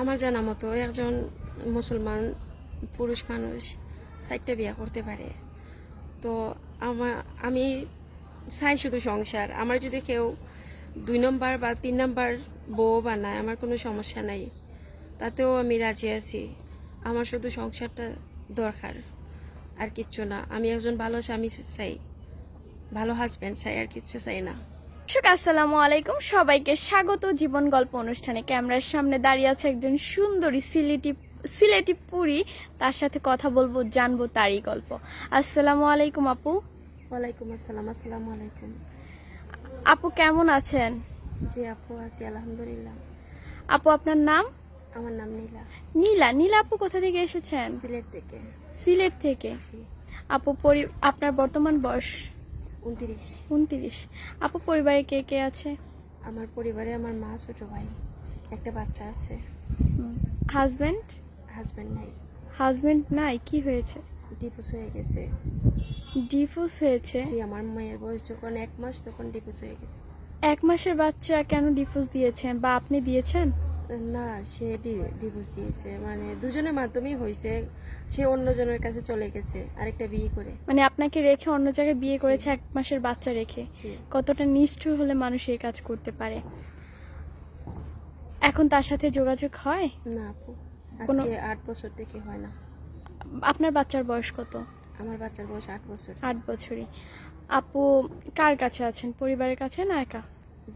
আমার জানা মতো একজন মুসলমান পুরুষ মানুষ চারটা বিয়া করতে পারে। তো আমার আমি চাই শুধু সংসার। আমার যদি কেউ দুই নম্বর বা তিন নম্বর বউ বানায়, আমার কোনো সমস্যা নাই। তাতেও আমি রাজি আছি। আমার শুধু সংসারটা দরকার, আর কিচ্ছু না। আমি একজন ভালো স্বামী চাই। ভালো হাজব্যান্ড চাই, আর কিচ্ছু চাই না। দর্শক আসসালামু আলাইকুম। সবাইকে স্বাগত জীবন গল্প অনুষ্ঠানে। ক্যামেরার সামনে দাঁড়িয়ে আছে একজন সুন্দরী সিলেটি সিলেটি পুরী। তার সাথে কথা বলব জানব তারই গল্প। আসসালামু আলাইকুম আপু। ওয়ালাইকুম আসসালাম আসসালামু আলাইকুম। আপু কেমন আছেন? জি আপু আছি আলহামদুলিল্লাহ। আপু আপনার নাম? আমার নাম নীলা। নীলা। নীলা আপু কোথা থেকে এসেছেন? সিলেট থেকে। সিলেট থেকে। আপু পরি- আপনার বর্তমান বয়স? উনত্রিশ। উনত্রিশ। আপু পরিবারে কে কে আছে? আমার পরিবারে আমার মা ছোট ভাই একটা বাচ্চা আছে। হাজবেন্ড? হাজব্যান্ড নাই। হাজবেন্ড নাই কি হয়েছে? ডিভোর্স হয়ে গেছে। ডিভোর্স হয়েছে? জি আমার মায়ের বয়স যখন এক মাস তখন ডিভোর্স হয়ে গেছে। এক মাসের বাচ্চা কেন ডিভোর্স দিয়েছেন বা আপনি দিয়েছেন? না সে ডিভোর্স দিয়েছে। মানে দুজনের মাধ্যমেই হয়েছে। সে অন্যজনের কাছে চলে গেছে আরেকটা বিয়ে করে। মানে আপনাকে রেখে অন্য জায়গায় বিয়ে করেছে এক মাসের বাচ্চা রেখে। কতটা নিষ্ঠুর হলে মানুষ এই কাজ করতে পারে? এখন তার সাথে যোগাযোগ হয়? না আপু আজকে আট বছর থেকে হয় না। আপনার বাচ্চার বয়স কত? আমার বাচ্চার বয়স আট বছর। আট বছরই। আপু কার কাছে আছেন? পরিবারের কাছে না একা?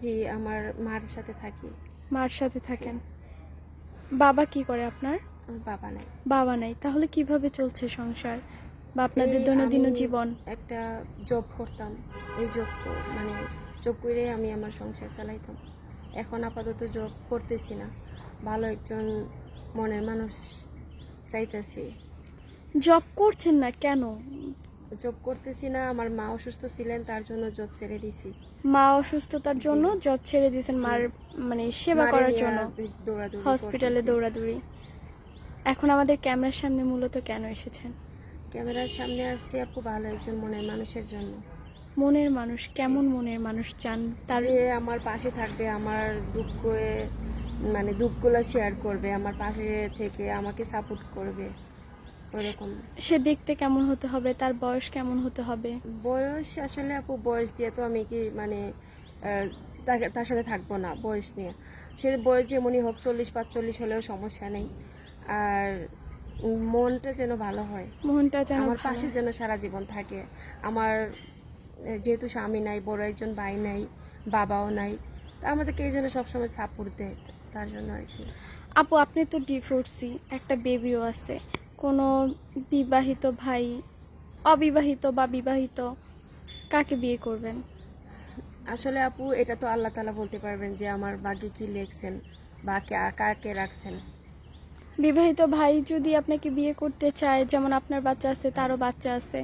জি আমার মার সাথে থাকি। মার সাথে থাকেন। বাবা কি করে আপনার? বাবা নাই। বাবা নাই। তাহলে কীভাবে চলছে সংসার বা আপনাদের দৈনন্দিন জীবন? একটা জব করতাম। এই জব মানে জব করে আমি আমার সংসার চালাইতাম। এখন আপাতত জব করতেছি না। ভালো একজন মনের মানুষ চাইতেছি। জব করছেন না কেন? জব করতেছি না। আমার মা অসুস্থ ছিলেন তার জন্য জব ছেড়ে দিছি। মা অসুস্থতার জন্য জব ছেড়ে দিয়েছেন মার মানে সেবা করার জন্য। হসপিটালে দৌড়াদৌড়ি। এখন আমাদের ক্যামেরার সামনে মূলত কেন এসেছেন? ক্যামেরার সামনে আসছি আপু ভালো একজন মনের মানুষের জন্য। মনের মানুষ কেমন মনের মানুষ চান? তার যে আমার পাশে থাকবে আমার দুঃখে মানে দুঃখগুলো শেয়ার করবে আমার পাশে থেকে আমাকে সাপোর্ট করবে। ওরকম। সে দেখতে কেমন হতে হবে? তার বয়স কেমন হতে হবে? বয়স আসলে আপু বয়স দিয়ে তো আমি কি মানে তার সাথে থাকব না বয়স নিয়ে। সে বয়স যেমনই হোক চল্লিশ পাঁচচল্লিশ হলেও সমস্যা নেই। আর মনটা যেন ভালো হয়। মনটা যেন আমার পাশে যেন সারা জীবন থাকে। আমার যেহেতু স্বামী নাই বড় একজন ভাই নাই বাবাও নাই তা আমাদেরকে এই জন্য সবসময় সাপোর্ট দেয়। তার জন্য আর কি। আপু আপনি তো ডিভোর্সি একটা বেবিও আছে। কোনো বিবাহিত ভাই অবিবাহিত বা বিবাহিত কাকে বিয়ে করবেন? আসলে আপু এটা তো আল্লাহ তালা বলতে পারবেন যে আমার ভাগ্যে কি লেখছেন বা কে- কাকে রাখছেন। বিবাহিত ভাই যদি আপনাকে বিয়ে করতে চায় যেমন আপনার বাচ্চা আছে তারও বাচ্চা আছে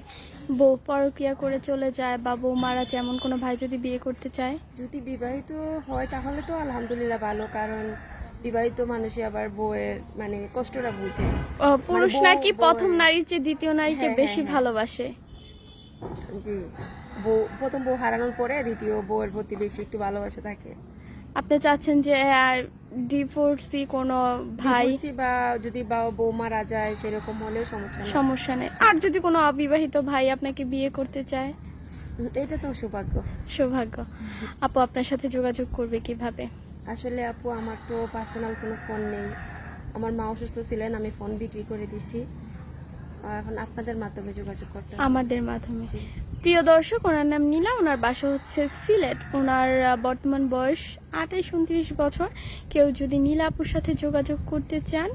বউ পরক্রিয়া করে চলে যায় বা বউ মারা যায় এমন কোনো ভাই যদি বিয়ে করতে চায়? যদি বিবাহিত হয় তাহলে তো আলহামদুলিল্লাহ ভালো কারণ বিবাহিত মানুষই আবার বউয়ের মানে কষ্টটা বুঝে। ও, পুরুষ নাকি প্রথম নারীর চেয়ে দ্বিতীয় নারীকে হ্যাঁ, বেশি হ্যাঁ, হ্যাঁ। ভালোবাসে? জি বউ প্রথম বউ হারানোর পরে দ্বিতীয় বউয়ের প্রতি বেশি একটু ভালোবাসা থাকে। আপনি চাচ্ছেন যে ডিভোর্সি কোনো ভাই বা যদি বা- বউ মারা যায় সেরকম হলেও সমস্যা নেই। সমস্যা নেই। আর যদি কোনো অবিবাহিত ভাই আপনাকে বিয়ে করতে চায়? এটা তো সৌভাগ্য। সৌভাগ্য। আপু আপনার সাথে যোগাযোগ করবে কীভাবে? আসলে আপু, আমার তো পার্সোনাল কোনো ফোন নেই। আমার মা অসুস্থ ছিলেন, আমি ফোন বিক্রি করে দিছি। এখন আপনাদের মাধ্যমে যোগাযোগ করতে আমাদের মাধ্যমে। প্রিয় দর্শক, ওনার নাম নীলা, ওনার বাসা হচ্ছে সিলেট। ওনার বর্তমান বয়স আঠাইশ উনত্রিশ বছর। কেউ যদি নীলা আপুর সাথে যোগাযোগ করতে চান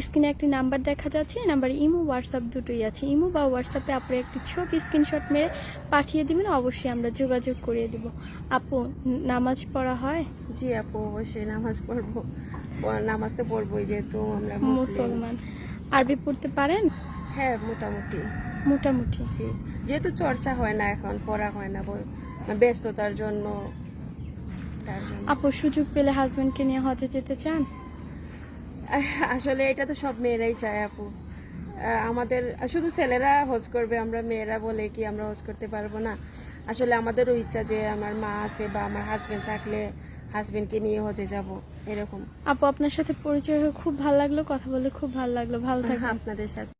স্ক্রিনে একটি নাম্বার দেখা যাচ্ছে এই নাম্বারে ইমো হোয়াটসঅ্যাপ দুটোই আছে। ইমো বা হোয়াটসঅ্যাপে আপনি একটি ছোট স্ক্রিনশট মেরে পাঠিয়ে দিবেন অবশ্যই আমরা যোগাযোগ করিয়ে দিব। আপু নামাজ পড়া হয়? জি আপু অবশ্যই নামাজ পড়ব। নামাজ তো পড়বোই যেহেতু আমরা মুসলমান। আরবি পড়তে পারেন? হ্যাঁ মোটামুটি। মোটামুটি। জি। যেহেতু চর্চা হয় না এখন পড়া হয় না ব্যস্ততার জন্য জন্য। আপু সুযোগ পেলে হাজবেন্ডকে নিয়ে হজে যেতে চান? আসলে এটা তো সব মেয়েরাই চায় আপু। আমাদের শুধু ছেলেরা হজ করবে আমরা মেয়েরা বলে কি আমরা হজ করতে পারব না? আসলে আমাদেরও ইচ্ছা যে আমার মা আছে বা আমার হাজবেন্ড থাকলে হাজবেন্ডকে নিয়ে হজে যাব এরকম। আপু আপনার সাথে পরিচয় হয়ে খুব ভালো লাগল কথা বলে খুব ভালো লাগল ভালো থাকবে আপনাদের সাথে।